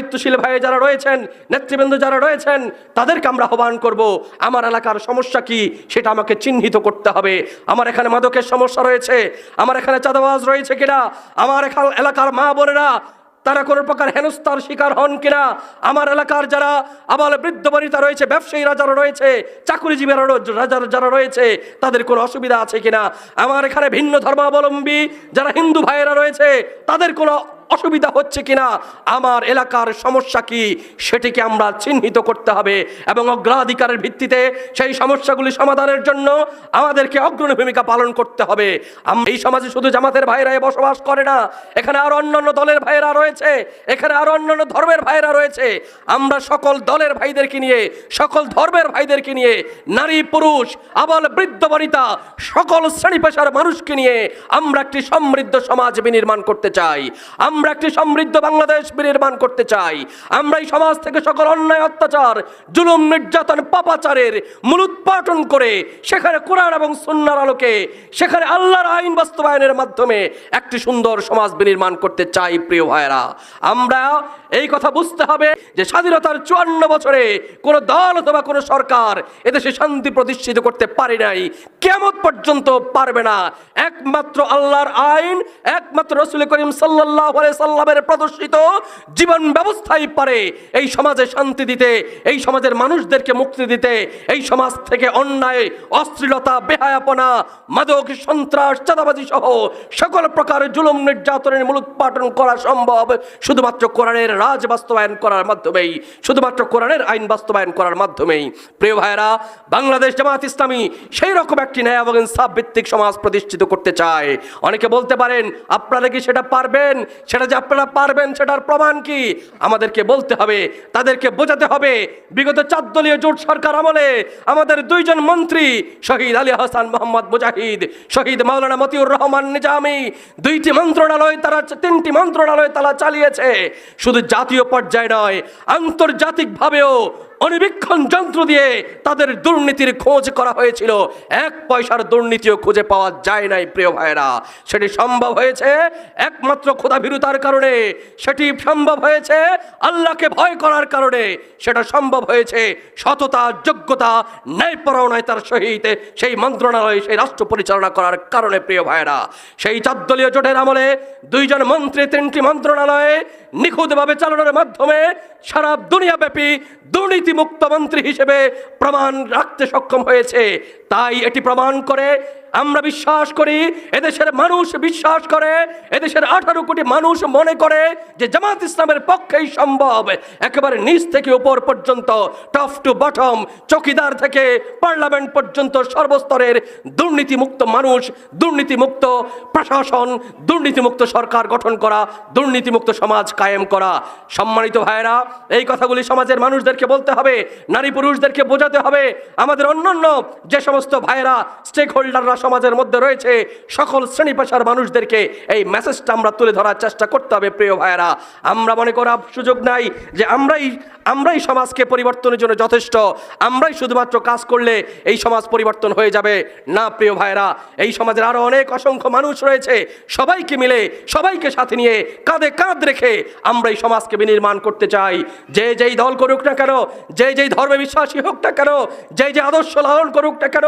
দায়িত্বশীল ভাই যারা রয়েছেন, নেতৃবৃন্দ যারা রয়েছেন, তাদেরকে আমরা আহ্বান করব, আমার এলাকার সমস্যা কি সেটা আমাকে চিহ্নিত করতে হবে। আমার এখানে মাদকের সমস্যা রয়েছে, আমার এখানে চাঁদাবাজ রয়েছে কিনা, আমার এখানে এলাকার মা বোনেরা, তারা কোনো প্রকার হেনস্থার শিকার হন কিনা, আমার এলাকার যারা আবার বৃদ্ধ বনিতা রয়েছে, ব্যবসায়ীরা যারা রয়েছে, চাকুরিজীবীরা যারা রয়েছে, তাদের কোনো অসুবিধা আছে কিনা? আমার এখানে ভিন্ন ধর্মাবলম্বী যারা হিন্দু ভাইয়েরা রয়েছে, তাদের কোনো অসুবিধা হচ্ছে কিনা? আমার এলাকার সমস্যা কি? সেটিকে আমরা চিহ্নিত করতে হবে এবং অগ্রাধিকারের ভিত্তিতে সেই সমস্যাগুলি সমাধানের জন্য আমাদেরকে অগ্রণী ভূমিকা পালন করতে হবে। এই সমাজে শুধু জামাতের ভাইরাই বসবাস করে না, এখানে আরও অন্যান্য দলের ভাইয়েরা রয়েছে, এখানে আরও অন্যান্য ধর্মের ভাইয়েরা রয়েছে। আমরা সকল দলের ভাইদেরকে নিয়ে, সকল ধর্মের ভাইদেরকে নিয়ে, নারী, পুরুষ, আবাল, বৃদ্ধ, বনিতা, সকল শ্রেণি পেশার মানুষকে নিয়ে আমরা একটি সমৃদ্ধ সমাজ বিনির্মাণ করতে চাই। আমরা একটি সমৃদ্ধ বাংলাদেশ বিনির্মাণ করতে চাই। আমরা এই সমাজ থেকে সকল অন্যায়, অত্যাচার, জুলুম, নির্যাতন, পাপাচারের মূলোৎপাটন করে সেখানে কোরআন এবং সুন্নার আলোকে, সেখানে আল্লাহর আইন বাস্তবায়নের মাধ্যমে একটি সুন্দর সমাজ বিনির্মাণ করতে চাই, প্রিয় ভাইয়েরা। আমরা এই কথা বুঝতে হবে যে স্বাধীনতার চুয়ান্ন বছরে কোন দল অথবা কোনো সরকার এদেশে শান্তি প্রতিষ্ঠিত করতে পারে নাই। কেমন পর্যন্ত পারবে না? একমাত্র আল্লাহর আইন, একমাত্র রসুল করিম সাল্লাহ সাল্লামের প্রদর্শিত জীবন ব্যবস্থাই পারে। এই সমাজে শান্তি দিতে, এই সমাজের মানুষদেরকে মুক্তি দিতে, এই সমাজ থেকে অন্যায়, অশ্লীলতা, বেহায়াপনা, মাদক, সন্ত্রাস, চাঁদাবাজি সহ সকল প্রকার জুলুম নির্যাতনের মূলোৎপাটন করা সম্ভব। শুধুমাত্র কোরআনের রাজ বাস্তবায়ন করার মাধ্যমেই, শুধুমাত্র কোরআনের আইন বাস্তবায়ন করার মাধ্যমেই। প্রিয় ভাইয়েরা, বাংলাদেশ জামাত ইসলামী সেই রকম একটি ন্যায় এবং ইনসাফ ভিত্তিক সমাজ প্রতিষ্ঠিত করতে চায়। অনেকে বলতে পারেন, আপনারা কি সেটা পারবেন? সেটা যে আপনারা পারবেন, সেটার প্রমাণ কি? আমাদেরকে বলতে হবে, তাদেরকে বোঝাতে হবে। বিগত চার দলীয় জোট সরকার আমলে আমাদের দুইজন মন্ত্রী, শহীদ আলী হাসান মোহাম্মদ মুজাহিদ, শহীদ মাওলানা মতিউর রহমান নিজামি, দুইটি মন্ত্রণালয় তারা, তিনটি মন্ত্রণালয় তারা চালিয়েছে। শুধু জাতীয় পর্যায়ে নয়, আন্তর্জাতিকভাবেও অনিবীক্ষণ যন্ত্র দিয়ে তাদের দুর্নীতির খোঁজ করা হয়েছিল। এক পয়সার দুর্নীতিও খুঁজে পাওয়া যায় নাই, প্রিয় ভাইয়েরা। সেটি সম্ভব হয়েছে একমাত্র ক্ষুধাভীরতার কারণে। সেটি সম্ভব হয়েছে আল্লাহকে ভয় করার কারণে। সেটা সম্ভব হয়েছে সততা, যোগ্যতা, ন্যায়পরায়ণতার সহিত সেই মন্ত্রণালয়, সেই রাষ্ট্র পরিচালনা করার কারণে, প্রিয় ভাইয়েরা। সেই চারদলীয় জোটের আমলে দুইজন মন্ত্রী, তিনটি মন্ত্রণালয়ে নিখুঁতভাবে চালানোর মাধ্যমে সারা দুনিয়াব্যাপী দুর্নীতিমুক্ত মন্ত্রী হিসেবে প্রমাণ রাখতে সক্ষম হয়েছে। তাই এটি প্রমাণ করে আমরা বিশ্বাস করি, এদেশের মানুষ বিশ্বাস করে, এদেশের আঠারো কোটি মানুষ মনে করে যে জামাত ইসলামের পক্ষেই সম্ভব। একেবারে নিচ থেকে উপর পর্যন্ত টপ টু বটম চকিদার থেকে পার্লামেন্ট পর্যন্ত সর্বস্তরের দুর্নীতিমুক্ত মানুষ, দুর্নীতিমুক্ত প্রশাসন, দুর্নীতিমুক্ত সরকার গঠন করা, দুর্নীতিমুক্ত সমাজ কায়েম করা। সম্মানিত ভাইয়েরা, এই কথাগুলি সমাজের মানুষদেরকে বলতে হবে, নারী পুরুষদেরকে বোঝাতে হবে। আমাদের অন্যান্য যে সমস্ত ভাইয়েরা স্টেক হোল্ডাররা সমাজের মধ্যে রয়েছে সকল শ্রেণি পেশার মানুষদেরকে এই মেসেজটা আমরা তুলে ধরার চেষ্টা করতে হবে, প্রিয় ভাইয়েরা। আমরা মনে করা সুযোগ নাই যে আমরাই আমরাই সমাজকে পরিবর্তনের জন্য যথেষ্ট। আমরাই শুধুমাত্র কাজ করলে এই সমাজ পরিবর্তন হয়ে যাবে। না, প্রিয় ভাইয়েরা, এই সমাজের আরও অনেক অসংখ্য মানুষ রয়েছে। সবাইকে মিলে, সবাইকে সাথে নিয়ে কাঁধে কাঁধ রেখে আমরা এই সমাজকে বিনির্মাণ করতে চাই। যে যেই দল করুক না কেন, যে যেই ধর্মে বিশ্বাসী হোক না কেন, যে যে আদর্শ লালন করুক না কেন,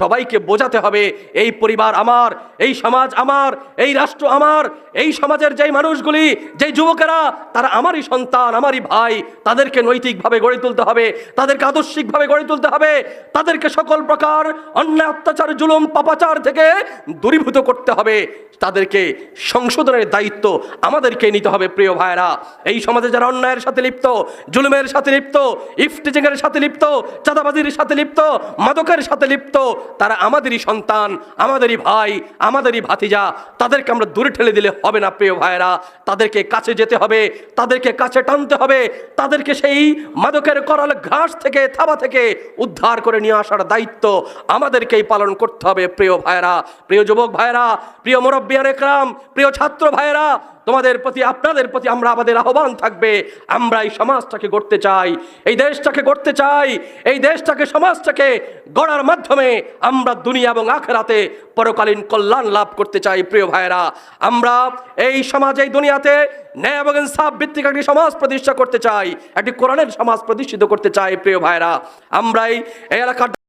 সবাইকে বোঝাতে হবে এই পরিবার আমার, এই সমাজ আমার, এই রাষ্ট্র আমার, এই সমাজের যেই মানুষগুলি, যেই যুবকেরা, তারা আমারই সন্তান, আমারই ভাই, তাদেরকে নৈতিকভাবে গড়ে তুলতে হবে, তাদেরকে আদর্শিকভাবে গড়ে তুলতে হবে, তাদেরকে সকল প্রকার অন্যায়, অত্যাচার, জুলুম, পাপাচার থেকে দূরীভূত করতে হবে, তাদেরকে সংশোধনের দায়িত্ব আমাদেরকে নিতে হবে, প্রিয় ভাইয়েরা। এই সমাজে যারা অন্যায়ের সাথে লিপ্ত, জুলুমের সাথে লিপ্ত ইফটিজিংয়ের সাথে লিপ্ত, চাঁদাবাজির সাথে লিপ্ত, মাদকের সাথে লিপ্ত, তারা আমাদেরই সন্তান। আমাদেরই ভাই, আমাদেরই ভাতিজা, তাদেরকে আমরা দূরে ঠেলে দিলে হবে না, প্রিয় ভাইয়েরা। তাদেরকে কাছে যেতে হবে, তাদেরকে কাছে টানতে হবে, তাদেরকে সেই মাদকের করাল ঘাস থেকে, থাবা থেকে উদ্ধার করে নিয়ে আসার দায়িত্ব আমাদেরকেই পালন করতে হবে, প্রিয় ভাইয়েরা। প্রিয় যুবক ভাইয়েরা, প্রিয় মুরব্বিয়ান একরাম প্রিয় ছাত্র ভাইয়েরা তোমাদের প্রতি, আপনাদের প্রতি আমরা আমাদের আহ্বান থাকবে। আমরা এই সমাজটাকে গড়তে চাই। এই দেশটাকে গড়তে চাই। এই দেশটাকে, সমাজটাকে গড়ার মাধ্যমে আমরা দুনিয়া এবং আখেরাতে পরকালীন কল্যাণ লাভ করতে চাই, প্রিয় ভাইয়েরা। আমরা এই সমাজ, এই দুনিয়াতে ন্যায় এবং ইনসাফ ভিত্তিক একটি সমাজ প্রতিষ্ঠা করতে চাই। একটি কোরআনের সমাজ প্রতিষ্ঠিত করতে চাই, প্রিয় ভাইয়েরা। আমরা এই এলাকার